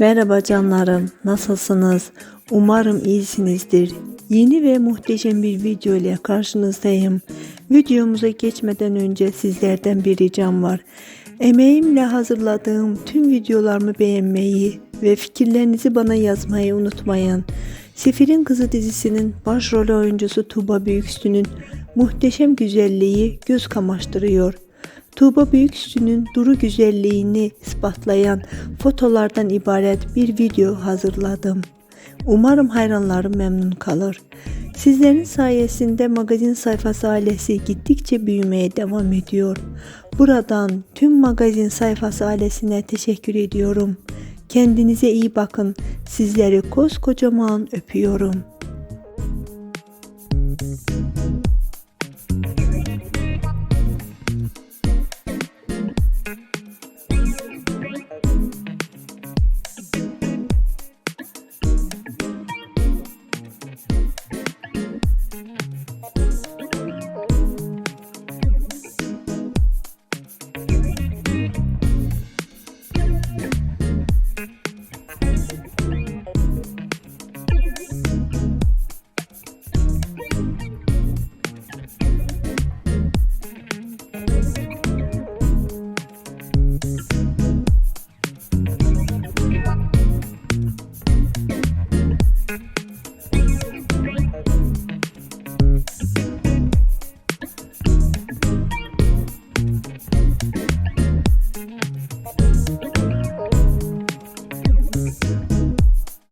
Merhaba canlarım, nasılsınız? Umarım iyisinizdir. Yeni ve muhteşem bir video ile karşınızdayım. Videomuza geçmeden önce sizlerden bir ricam var. Emeğimle hazırladığım tüm videolarımı beğenmeyi ve fikirlerinizi bana yazmayı unutmayın. Sefir'in Kızı dizisinin başrol oyuncusu Tuğba Büyüksü'nün muhteşem güzelliği göz kamaştırıyor. Tuğba Büyüküstü'nün duru güzelliğini ispatlayan fotolardan ibaret bir video hazırladım. Umarım hayranlarım memnun kalır. Sizlerin sayesinde magazin sayfası ailesi gittikçe büyümeye devam ediyor. Buradan tüm magazin sayfası ailesine teşekkür ediyorum. Kendinize iyi bakın. Sizleri koskocaman öpüyorum.